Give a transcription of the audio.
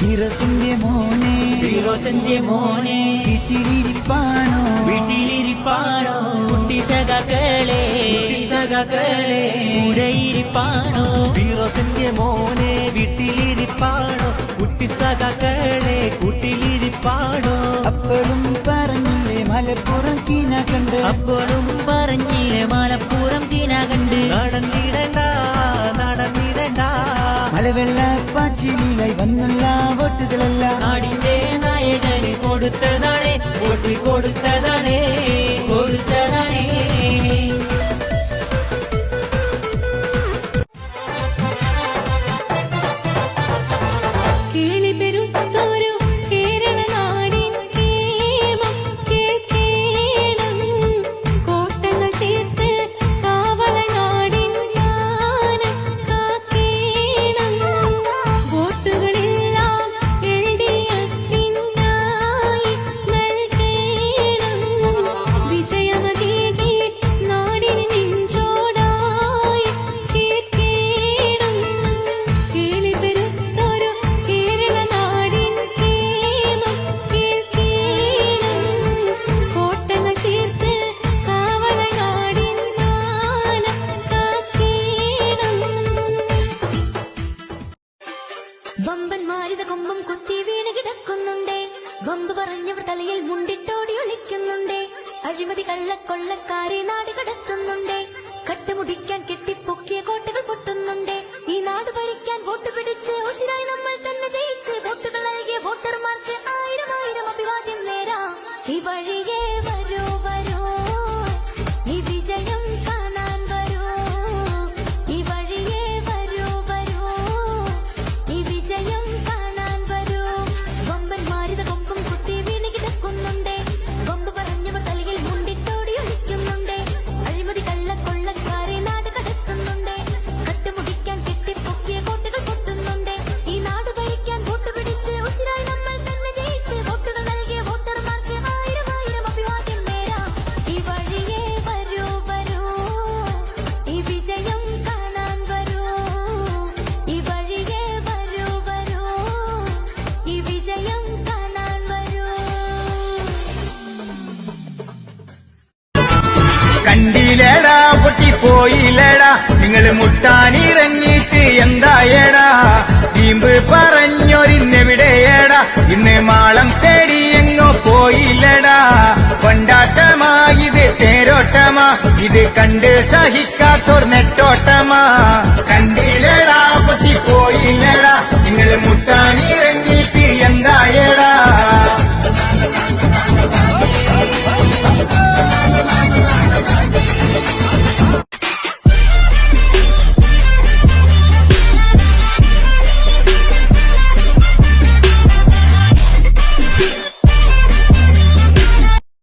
ഫിറോസിന്റെ മോനെ ഫിറോസിന്റെ മോനെ വീട്ടിലിരിപ്പാണോ? വീട്ടിലിരിപ്പാണോ? കുട്ടി സഖാക്കളെ കുട്ടി സഖാക്കളെ കൂടെയിരിപ്പാണോ? ഫിറോസിന്റെ മോനെ വീട്ടിലിരിപ്പാണോ? കുട്ടി സഖാക്കളെ കൂട്ടിലിരിപ്പാണോ? അപ്പോഴും പറഞ്ഞില്ലേ മലപ്പുറം കീന കണ്ട്. അപ്പോഴും പറഞ്ഞില്ലേ മലപ്പുറം കീന കണ്ട്. നടന്നിടണ്ട നടന്നിടണ്ട. മലവെള്ള പാച്ചിലായി വന്നുള്ള വോട്ടുകളെല്ലാം നാടിന്റെ വമ്പന്മാരിത കൊമ്പും കുത്തി വീണ് കിടക്കുന്നുണ്ടേ. വമ്പ് പറഞ്ഞവർ തലയിൽ മുണ്ടിട്ടോടി ഒളിക്കുന്നുണ്ടേ. അഴിമതി കള്ളക്കൊള്ളക്കാരെ നാട് കടത്തുന്നുണ്ടേ. കട്ടുമുടിക്കാൻ പൊട്ടിപ്പോയില്ലേടാ നിങ്ങൾ മുട്ടാനിറങ്ങിയിട്ട് എന്തായേടാ? തീമ്പ് പറഞ്ഞൊരിന്നെവിടെയടാ ഇന്ന് മാളം തേടി എങ്ങോ പോയില്ലടാ. കൊണ്ടാട്ടമാ ഇത് തേരോട്ടമാ. ഇത് കണ്ട് സഹിക്കാത്തോർ നെട്ടോട്ടമാ. കണ്ടില്ലേടാ